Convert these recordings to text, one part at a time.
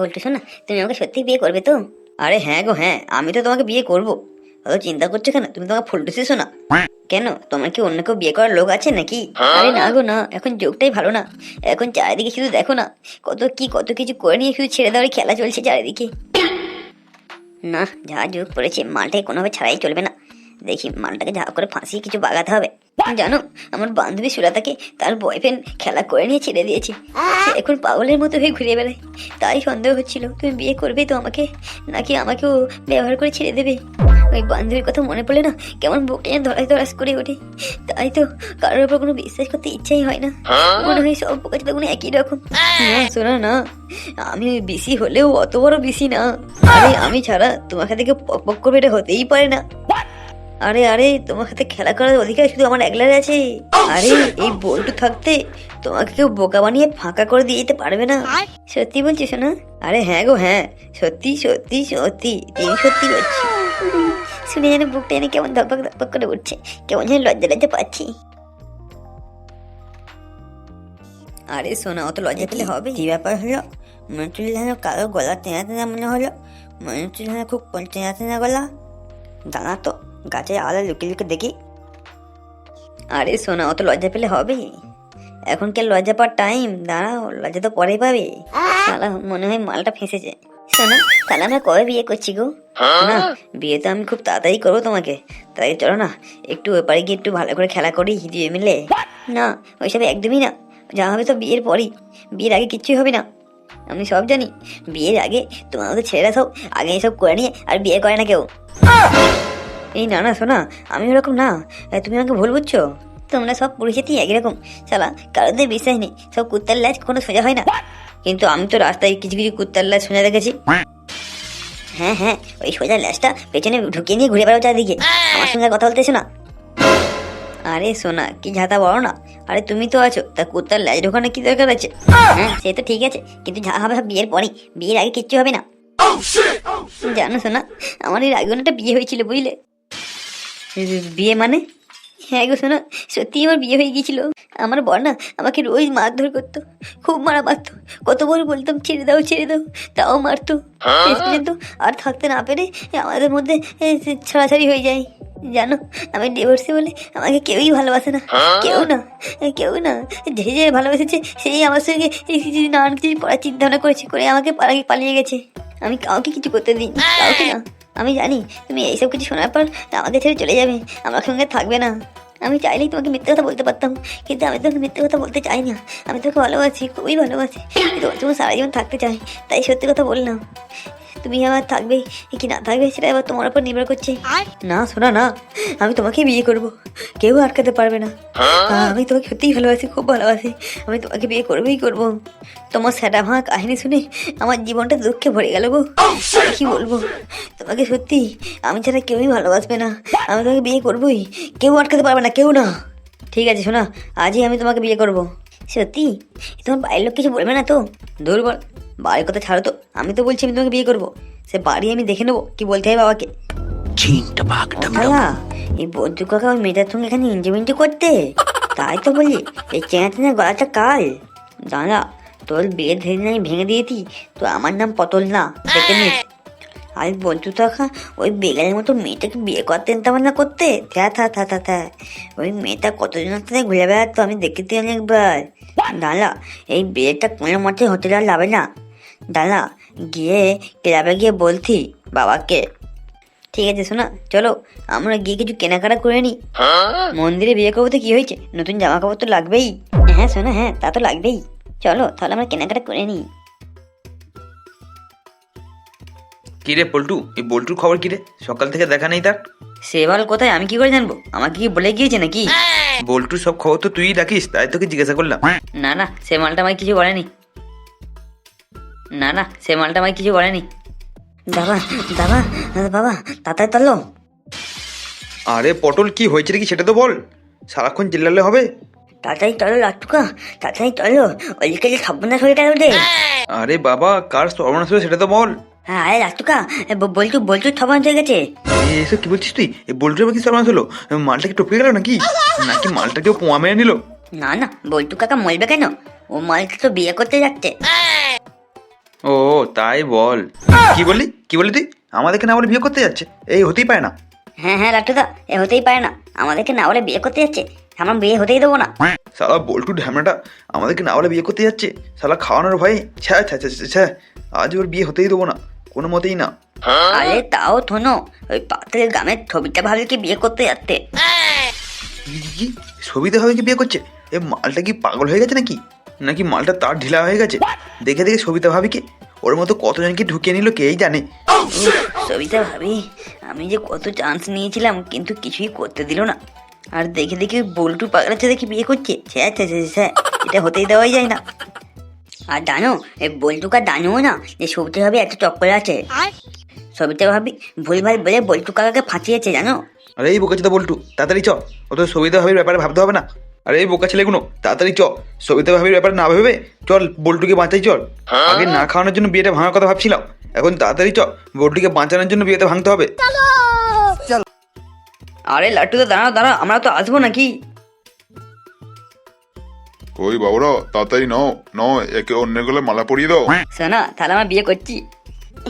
বলতে শোনা তুমি আমাকে সত্যি বিয়ে করবে তো? আরে হ্যাঁ গো হ্যাঁ আমি তো তোমাকে বিয়ে করব। অত চিন্তা করছ কেন? তুমি তোমাকে ফুলতেছিস না কেন? তোমার কি অন্য কেউ বিয়ে করার লোক আছে নাকি? আরে না গো না এখন যোগটাই ভালো না। এখন চারিদিকে শুধু দেখো না কত কি কত কিছু করে নিয়ে শুধু ছেড়ে দেওয়ার খেলা চলছে চারিদিকে। না যা যোগ পড়েছে মালটাকে কোনোভাবে ছাড়াই চলবে না। দেখি মালটাকে যা করে ফাঁসিয়ে কিছু বাগাতে হবে। জানো আমার বান্ধবী সুরাতাকে তার বয়ফ্রেন্ড খেলা করে নিয়ে ছেড়ে দিয়েছে। এখন পাগলের মতো হয়ে ঘুরে বেড়ায়। তাই সন্দেহ হচ্ছিল তুমি বিয়ে করবে তো আমাকে? নাকি আমাকেও ব্যবহার করে ছেড়ে দেবে? ওই বান্ধবীর কথা মনে পড়লে না কেমন বুকটা যেন ধরাস ধরাস করে ওঠে। তাই তো কারোর উপর কোনো বিশ্বাস করতে ইচ্ছাই হয় না। মনে হয় সব তো কোনো একই রকম। না শোনো না আমি বেশি হলেও অত বড় বেশি না। আরে আমি ছাড়া তোমার থেকে পক পক করবে এটা হতেই পারে না। আরে আরে তোমার সাথে খেলা করার অধিকার শুধু আমার একলার আছে। আরে এই বল্টু থাকতে তোমাকে কেউ বোকা বানিয়ে ফাঁকা করে দিয়ে যেতে পারবে না। সত্যি বলছিস না আরে হ্যাঁ গো হ্যাঁ। সত্যি সত্যি সত্যি তিনি সত্যি বলছি। শুনে যেন বুকটা এনে কেমন ধকপক ধকপক করে উঠছে। কেমন যেন লজ্জা লজ্জা পাচ্ছি। আরে শোনা অত লজ্জা পেলে হবে? কি ব্যাপার হলো? মনে হচ্ছিল যেন কারও গলা টেনা টেনা মনে হলো? মনে হচ্ছিল যেন খুব টেনা টেনা গলা? দাঁড়া তো। গাছে আলো লুকিয়ে লুকিয়ে দেখি। আরে শোনা অত লজ্জা পেলে হবে? এখন কি লজ্জা পাওয়ার টাইম দাঁড়াও, লজ্জা তো পরেই পাবে। মনে হয় মালটা ফেঁসেছে। শোনা তাহলে আমরা কবে বিয়ে করছি গো? না বিয়ে তো আমি খুব তাড়াতাড়ি করব তোমাকে। তাই চলো না, একটু ওপারে গিয়ে একটু ভালো করে খেলা করি, দুয়ে মিলে। না, ওইসব একদমই না। যা হবে তো বিয়ের পরই। বিয়ের আগে কিচ্ছুই হবে না। আমি সব জানি। বিয়ের আগে তোমার মতো ছেলেরা সব আগে এসব করে নিয়ে আর বিয়ে করে না কেউ। এই না না শোনা আমি ওরকম না। তুমি আমাকে ভুল বুঝছ? তোমরা সব পরিচিতি একই রকম। শালা কারোদের বিশ্বাস নেই সব কুত্তার লাজ কোনো সোজা হয় না। কিন্তু আমি তো রাস্তায় কিছু কিছু কুত্তার লাজ সোজা দেখেছি। হ্যাঁ হ্যাঁ ওই সোজা ল্যাজটা পেছনে ঢুকিয়ে নিয়ে ঘুরে বেড়াও চারদিকে। আমার সঙ্গে কথা বলতেছো না। আরে সোনা কি ঝাঁতা বড় না। আরে তুমি তো আছো তা কুত্তার ল্যাজ ঢোকানো কি দরকার আছে? হ্যাঁ সে তো ঠিক আছে কিন্তু যা হবে সব বিয়ের পরেই। বিয়ের আগে কিচ্ছু হবে না। জানো শোনা আমার এর আগে একটা বিয়ে হয়েছিল বুঝলে? বিয়ে মানে? হ্যাঁ গো শোনা সত্যি আমার বিয়ে হয়ে গিয়েছিল। আমার বর না আমাকে রোজ মারধর করতো খুব মারা মারতো। কত কতবার বলতাম ছেড়ে দাও ছেড়ে দাও তাও মারতো। শেষ পর্যন্ত আর থাকতে না পেরে আমাদের মধ্যে ছাড়াছাড়ি হয়ে যায়। জানো আমি ডিভোর্সে বলে আমাকে কেউই ভালোবাসে না। কেউ না কেউ না। যে যে ভালোবেসেছে সেই আমার সঙ্গে নানান কিছু করার চিন্তা ভাবনা করেছে করে আমাকে পালিয়ে পালিয়ে গেছে। আমি কাউকে কিছু করতে দিই কাউকে না। আমি জানি তুমি এইসব কিছু শোনার পর আমাকে ছেড়ে চলে যাবে আমার সঙ্গে থাকবে না। আমি চাইলেই তোমাকে মিথ্যে কথা বলতে পারতাম কিন্তু আমি তোমাকে মিথ্যে কথা বলতে চাই না। আমি তোকে ভালোবাসি খুবই ভালোবাসি তোমার সঙ্গে সারা জীবন থাকতে চাই তাই সত্যি কথা বললাম। তুমি আমার থাকবে কি না থাকবে সেটা এবার তোমার উপর নির্ভর করছে। না শোনা না আমি তোমাকে বিয়ে করব কেউ আটকাতে পারবে না। আমি তোমাকে সত্যিই ভালোবাসি খুব ভালোবাসি আমি তোমাকে বিয়ে করবেই করব। তোমার স্যাটা ভাঙা কাহিনী শুনে আমার জীবনটা দুঃখে ভরে গেল গো। কি বলব? তোমাকে সত্যি আমি ছাড়া কেউই ভালোবাসবে না। আমি তোমাকে বিয়ে করবই। কেউ আটকাতে পারবে না কেউ না। ঠিক আছে শোনা আজই আমি তোমাকে বিয়ে করব। সত্যি? তোমার বাড়ির লোক কিছু বলবে না তো? দূর বল। বাড়ির কথা ছাড়ো তো আমি তো বলছি আমি তোমাকে বিয়ে করব। সে বাড়ি আমি দেখে নেব কি বলতে হয় বাবাকে। এই বন্ধু কাকা ওই মেয়েটার সঙ্গে এখানে ইঞ্জিমিন্টি করতে? তাই তো বলি এই চেনা চেনা গলাটা কাল। দাঁড়া তোর বিয়ে ধরে আমি ভেঙে দিয়েছি তো আমার নাম পটল না দেখে নিস আর বন্ধু কাকা ওই বেগালের মতো মেয়েটাকে বিয়ে করতে তেমন না করতে? থা থা থা থা থা। ওই মেয়েটা কতজনের সাথে ঘুরে বেড়াতো আমি দেখেছি অনেকবার। দাঁড়া, এই বিয়েটা কোনো মতে হতে আর লাভে না। দাঁড়া, গিয়ে ক্লাবে গিয়ে বলছি বাবাকে। ঠিক আছে শোনা চলো, আমরা গিয়ে কিছু কেনাকাটা করে নিই মন্দিরে বিয়ে করব তো কি হয়েছে? নতুন জামা কাপড় তো লাগবেই। হ্যাঁ শোনা হ্যাঁ তা তো লাগবেই। চলো, তাহলে আমরা কেনাকাটা করে নিই কি রে পল্টু এই বল্টুর খবর কি রে সকাল থেকে দেখা নেই তার। সে সেবাল কোথায়? আমি কি করে জানব? আমাকে কি বলে গিয়েছে নাকি? বল্টুর সব খবর তো তুই রাখিস তাই তোকে জিজ্ঞাসা করলাম। না না সে মালটা আমায় কিছু বলেনি। না না সে মালটা আমায় কিছু বলেনি। দাদা দাদা বাবা তাড়াতাড়ি তাহলো আরে পটল কি হয়েছে কি সেটা তো বল। সারাক্ষণ চিল্লালে হবে। তাড়াতাড়ি চলো লাটুকা তাড়াতাড়ি চলো ওইদিকে যে সর্বনাশ হয়ে গেল রে। আরে বাবা কার সর্বনাশ হলো সেটা তো বল। হ্যাঁ আরে লাটুকা বলছু বলছু সর্বনাশ হয়ে গেছে। এসব কি বলছিস তুই? এই বল্টুর আবার কি সর্বনাশ হলো? মালটা কি টপকে গেল নাকি? নাকি মালটা কেউ পোয়া মেরে নিল? না না বল্টু কাকা মরবে কেন? ও মালটা তো বিয়ে করতে যাচ্ছে। ও তাই বল। কি বললি? কি বললি তুই? আমাদেরকে না বলে বিয়ে করতে যাচ্ছে। এই হতেই পারে না। হ্যাঁ হ্যাঁ লাট্টুদা এ হতেই পারে না। আমাদেরকে না বলে বিয়ে করতে যাচ্ছে। আমার বিয়ে হতেই দেবো না। সালা বল্টু ঢ্যামনাটা আমাদেরকে না বলে বিয়ে করতে যাচ্ছে। সালা খাওয়ানোর ভয়ে ছ্যা ছ্যা, ছ্যা আজ ওর বিয়ে হতেই দেবো না। কোনো মতেই না। আরে তাও থনো ওই পাত্রের গ্রামের ছবিটা ভাবে কি বিয়ে করতে যাচ্ছে। কি? কি, কি সবিতা বিয়ে করছে? এ মালটা কি পাগল হয়ে গেছে নাকি? নাকি মালটা তার ঢিলা হয়ে গেছে? দেখে দেখে সবিতা ভাবিকে ওর মতো কতজনকে ঢুকিয়ে নিল কেই জানে। সবিতা ভাবি আমি যে কত চান্স নিয়েছিলাম কিন্তু কিছুই করতে দিল না। আর দেখে দেখে বল্টু পাগলাচ্ছে দেখে বিয়ে করছে? ছ্যা ছ্যা ছ্যা এটা হতেই দেওয়াই যায় না। আর জানো এই বল্টুকা জানোও না যে সবিতা ভাবি একটা চক্কর আছে। সবিতা ভাবি ভুলভাল বলে বল্টু কাকাকে ফাঁসিয়েছে জানো? আরে এই বোকা ছেলে বল্টু তাড়াতাড়ি চ। অত সবিতা ভাবির ব্যাপারে ভাবতে হবে না। আরে এই বোকা ছেলেগুলো তাড়াতাড়ি চ। সবিতা ভাবির ব্যাপারে না ভেবে চল বল্টুকে বাঁচাই চল। আগে না খাওয়ানোর জন্য বিয়েটা ভাঙার কথা ভাবছিলাম। এখন তাড়াতাড়ি চ বল্টুকে বাঁচানোর জন্য বিয়েটা ভাঙতে হবে। আরে লাট্টু তো দাঁড়াও দাঁড়াও আমরা তো আসব নাকি? ওই বাবুরা তাড়াতাড়ি নাও। নাও একে অন্যের গলে মালা পরিয়ে দাও। শোনা তাহলে আমরা বিয়ে করছি।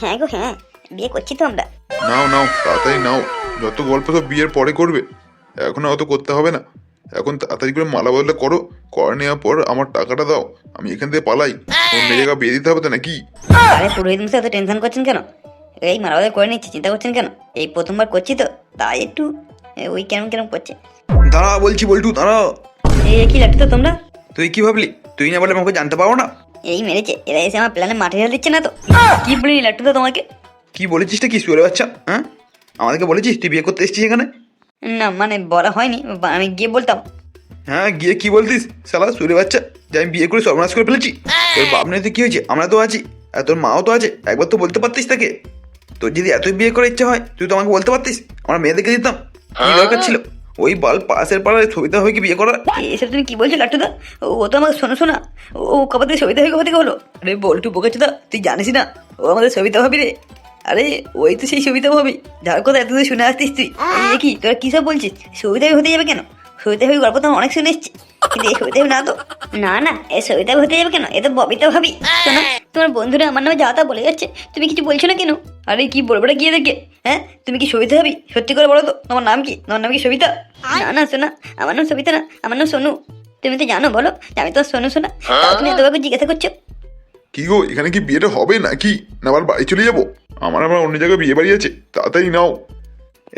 হ্যাঁ গো হ্যাঁ বিয়ে করছি তো আমরা। নাও নাও তাড়াতাড়ি নাও। যত গল্প সব বিয়ের পরে করবে। এখন অত করতে হবে না। এখন তাড়াতাড়ি করে মালা বদলে করো। করে নেওয়ার পর আমার টাকাটা দাও। আমি এখান থেকে পালাই। অন্য জায়গা বিয়ে দিতে হবে তো নাকি? আরে পুরোহিত মশাই এত টেনশন করছেন কেন? এই মারাবাদে করে নিচ্ছি চিন্তা করছেন কেন? এই প্রথমবার করছি তো তাই একটু ওই কেমন কেমন করছে। দাঁড়া বলছি বল্টু দাঁড়া এই কি লাগতো তোমরা? তুই কি ভাবলি? তুই না বলে আমাকে জানতে পারো না? এই মেরেছে এরা এসে আমার প্ল্যানে মাঠে ঢেলে দিচ্ছে না তো। কি বলি লাট্টু তো তোমাকে? কি বলেছিসটা কি শুয়ে বাচ্চা হ্যাঁ? আমাদেরকে বলেছিস? তুই বিয়ে করতে এসেছিস এখানে? না মানে বলা হয়নি আমি গিয়ে বলতাম। হ্যাঁ গিয়ে কি বলতিস? সালা সুরে বাচ্চা যে আমি বিয়ে করে সর্বনাশ করে ফেলেছি। তোর বাপ নেই তো কি হয়েছে? আমরা তো আছি। আর তোর মাও তো আছে। একবার তো বলতে পারতিস তাকে। তোর যদি এতই বিয়ে করার ইচ্ছা হয় তুই তো আমাকে বলতে পারতিস। আমরা মেয়েদেরকে দিতাম। কি দরকার ছিল? ওই বাল পাশের পাড়ায় সবিতা হয়ে কি বিয়ে করা এসব তুমি কি বলছো লাট্টু দা ও তো আমাকে শোনো শোনা। ও কবে থেকে সবিতা হয়ে কবে থেকে হলো আরে বল্টু বকেছো দা তুই জানিস না ও আমাদের সবিতা ভাবি রে। আরে ওই তো সেই সবিতা ভাবি। যার কথা এতদিন শুনে আসতিস তুই। কি তোরা কি সব বলছিস? সবিতা হতে যাবে কেন? সবিতা ভাবি গল্প তো আমি অনেক শুনে এসছি। কিন্তু এই সবিতা না তো। না না এই সবিতা হতে যাবে কেন? এ তো ববিতা ভাবি। শোনো তোমার বন্ধুরা আমার নামে যা তা বলে যাচ্ছে। তুমি কিছু বলছো না কেন? আরে কি বলব? না গিয়ে দেখে। হ্যাঁ? তুমি কি সবিতা হবি সত্যি করে বলো তো তোমার নাম কি? তোমার নাম কি সবিতা? না না শোনা আমার নাম সবিতা না আমার নাম সোনু। তুমি তো জানো বলো আমি তো সোনু শোনা তাও তুমি এতভাবে জিজ্ঞাসা করছ? কি গো এখানে কি বিয়েটা হবে নাকি? না আবার বাড়ি চলে যাব? আমার আবার অন্য জায়গায় বিয়ে বাড়ি আছে তাড়াতাড়ি নাও।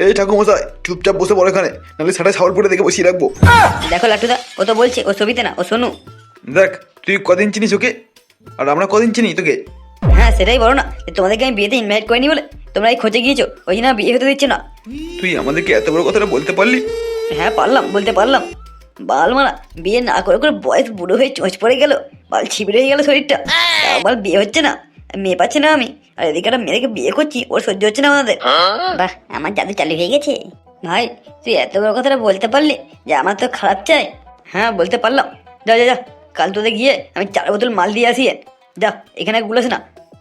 এই ঠাকুমশাই চুপচাপ বসে পড়ো এখানে নাহলে সাটা সাওয়ার পরে দেখে বসিয়ে রাখব। দেখো লাটুদা ও তো বলছে ও সবিতা না ও সোনু। দেখ তুই কদিন চিনিস ওকে? আর আমরা কদিন চিনি তোকে? হ্যাঁ সেটাই বলো না তোমাদেরকে আমি বিয়েতে ইনভাইট করিনি বলে তোমরা এই খোঁজে গিয়েছো? ওই জন্য বিয়ে হতে দিচ্ছে না। তুই আমাদেরকে এত বড় কথাটা বলতে পারলি? হ্যাঁ পারলাম বলতে পারলাম। বাল মারা বিয়ে না করে করে বয়স বুড়ো হয়ে চোঁচ পড়ে গেল। বাল ছিবড়ে হয়ে গেল শরীরটা। বাল বিয়ে হচ্ছে না? মেয়ে পাচ্ছে না আমি। আর এদিকে একটা মেয়েকে বিয়ে করছি ওর সহ্য হচ্ছে না আমাদের। বাহ আমার জাদু চালু হয়ে গেছে। ভাই তুই এত বড় কথাটা বলতে পারলি যে আমার তো খারাপ চাই। হ্যাঁ বলতে পারলাম। যা যা যা কাল তোদের গিয়ে আমি চার বোতল মাল দিয়ে আসি। যা এখানে গুলোস না।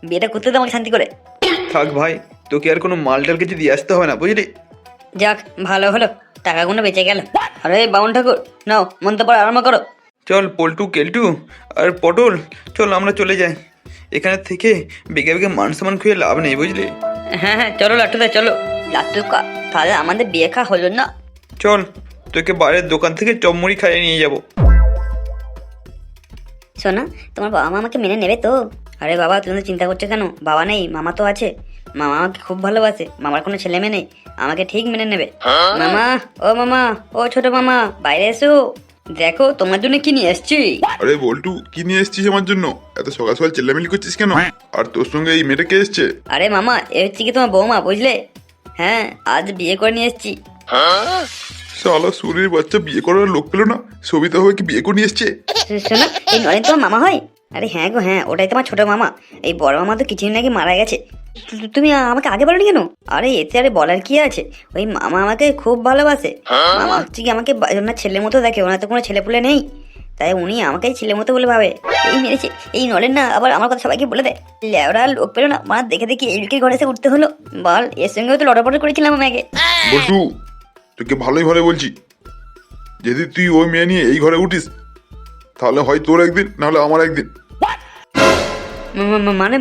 বিয়েটা করতে দে আমাকে শান্তি করে। থাক ভাই তোকে আর কোনো মাল টাল কিছু দিয়ে আসতে হবে না বুঝলি? যাক ভালো হলো টাকাগুলো বেঁচে গেল। আরে বাউন ঠাকুর নাও মন্ত্র পড়া আরম্ভ করো। চল পল্টু কেলটু আর পটল চল আমরা চলে যাই। এখানে থেকে বেগে বেগে মান সম্মান খুঁয়ে লাভ নেই বুঝলি? হ্যাঁ হ্যাঁ চলো লাট্টুদা চলো। লাট্টুকা তাহলে আমাদের বিয়ে খাওয়া হলো না? চল তোকে বাইরের দোকান থেকে চপমুড়ি খাইয়ে নিয়ে যাব। শোনা তোমার বাবা মা আমাকে মেনে নেবে তো? আরে বাবা তুমি চিন্তা করছ কেন? বাবা নেই মামা তো আছে। মামা আমাকে খুব ভালোবাসে মামার কোনো ছেলে মেয়ে নেই আমাকে ঠিক মেনে নেবে। মামা ও মামা ও ছোট মামা বাইরে এসো। দেখো তোমার জন্য কি নিয়ে এসছি? আরে বল্টু কি নিয়ে এসেছিস আমার জন্য? এত সকাল সকাল চেল্লামিলি করছিস কেন? আর তোর সঙ্গে এই মেয়েটা কে এসছে? আরে মামা এ হচ্ছে কি তোমার বৌমা বুঝলে? হ্যাঁ আজ বিয়ে করে নিয়ে এসছি। শালা সুরের বাচ্চা বিয়ে করার লোক পেল না সবিতা হবে কি বিয়ে করে নিয়ে এসছে? শোনো এই নরেন তোমার মামা হয়? আরে হ্যাঁ গো হ্যাঁ ওটাই তোমার ছোট মামা। এই বড় মামা তো কিছুদিন নাকি মারা গেছে। তুমি আমাকে আগে বলনি কেন? আরে এতে আরে বলার কি আছে? ওই মামা আমাকে খুব ভালোবাসে। মামা হচ্ছে কি আমাকে ওনার ছেলের মতো দেখে, ওনার তো কোনো ছেলে পুলে নেই। তাই উনি আমাকেই ছেলের মতো বলে ভাবে। এই মেরেছে, এই নলেন না, আবার আমার কথা সবাইকে বলে দেয়। লেওরা লোক পেল না, মা দেখে দেখি এই লোকের ঘরে এসে উঠতে হলো। বল, এর সঙ্গেও তো লটাপট করেছিলাম আমি আগে। বল্টু, তোকে ভালোই ভালো বলছি। যদি তুই ওই মেয়ে নিয়ে এই ঘরে উঠিস, তাহলে হয় তোর একদিন, নাহলে আমার একদিন। মানে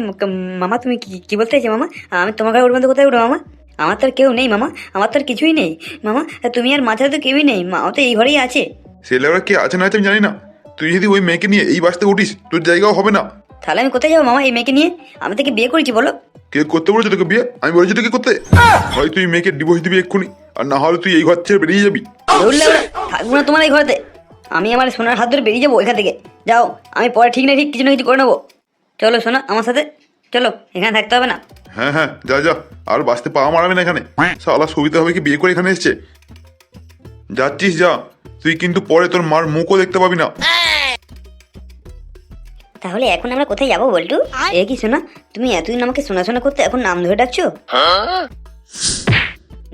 মামা তুমি কি কি বলতে চাইছো মামা? আমি তোমার ঘরে উঠবো তো কোথায় উঠবো মামা? আমার তো আর কেউ নেই মামা। আমার তো আর কিছুই নেই। মামা তুমি আর মাথায় তো কেউই নেই। মাও তো এই ঘরেই আছে। ছেলেরা কে আছে না আছে আমি জানি না। তুই যদি ওই মেয়েকে নিয়ে এই বাসতে উঠিস তোর জায়গাও হবে না। তাহলে আমি কোথায় যাব মামা এই মেয়েকে নিয়ে? আমি তাকে বিয়ে করেছি বলো। কে করতে বলেছে তোকে বিয়ে? আমি বলেছি তোকে করতে। হয় তুই মেয়েকে ডিভোর্স দিবি এক্ষুনি আর না হলে তুই এই ঘর ছেড়ে বেরিয়ে যাবি। থাকব না তোমার এই ঘরেতে। আমি আমার সোনার হাত ধরে বেরিয়ে যাব এখান থেকে। যাও আমি পরে ঠিক না ঠিক কিছু না কিছু করে নেব। চলো শোনো আমার সাথে চলো এখানে থাকতে হবে না। হ্যাঁ হ্যাঁ যা যা আর বাঁচতে পাওয়া মারাবে না এখানে। সালা সুবিধা হবে কি বিয়ে করে এখানে এসছে? যাচ্ছিস যা। তুই কিন্তু পরে তোর মার মুখও দেখতে পাবি না। তাহলে এখন আমরা কোথায় যাব বল্টু? এ কি শোনা তুমি এতদিন আমাকে শোনা শোনা করতে এখন নাম ধরে ডাকছো?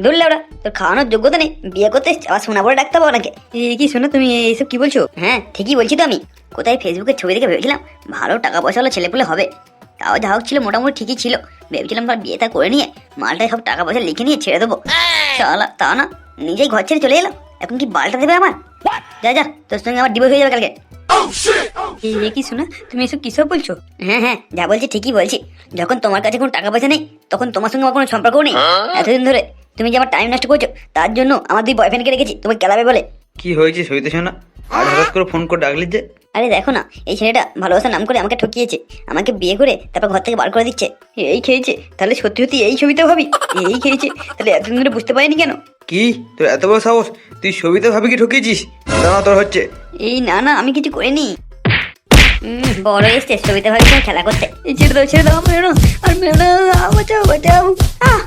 ধরলে ওরা তোর খাওয়ানোর যোগ্যতা নেই বিয়ে করতে আবার শোনা পরে ডাকতে হবে নাকি কি শোনা তুমি এইসব কি বলছো? হ্যাঁ ঠিকই বলছি তো আমি। কোথায় ফেসবুকে ছবি দেখে ভেবেছিলাম ভালো টাকা পয়সা হলো ছেলেপুলে হবে। তাও যা হোক ছিল মোটামুটি ঠিকই ছিল। ভেবেছিলাম তার বিয়েটা করে নিয়ে মালটায় সব টাকা পয়সা লিখে নিয়ে ছেড়ে দেবো। শালা তা না নিজেই ঘর ছেড়ে চলে এলাম। এখন কি বালটা দেবে আমার? যা যা তোর সঙ্গে আমার ডিভোর্স হয়ে যাবে কালকে। এ এ কি শোনা তুমি এসব কিসব বলছো? হ্যাঁ হ্যাঁ যা বলছি ঠিকই বলছি। যখন তোমার কাছে কোনো টাকা পয়সা নেই তখন তোমার সঙ্গে আমার কোনো সম্পর্কও নেই। এতদিন ধরে। তুমি যে আমার টাইম নষ্ট করছ তার জন্য আমার দুই বয়ফ্রেন্ডকে রেখেছি তুমি খেলাবে বলে। কি হয়েছে সবিতা শোনা আর হঠাৎ করে ফোন করে ডাকলি যে? আরে দেখো না এই ছেলেটা ভালোবাসার নাম করে আমাকে ঠকিয়েছে আমাকে বিয়ে করে তারপর ঘর থেকে বার করে দিচ্ছে। এই খেয়েছে তাহলে সত্যি সত্যি এই ছবিতে ভাবি? এই খেয়েছে তাহলে এতদিন ধরে বুঝতে পারিনি কেন? কি? তোর এত বড় সাহস? তুই সবিতা ভাবি কি ঠকিয়েছিস? দাঁড়া তোর হচ্ছে। এই না না আমি কিছু করিনি। বড় এসছে ছবিতে ভাবি খেলা করতে। এই ছেড়ে দাও ছেড়ে দাও মেরো আর মেরো বাঁচাও বাঁচাও আহ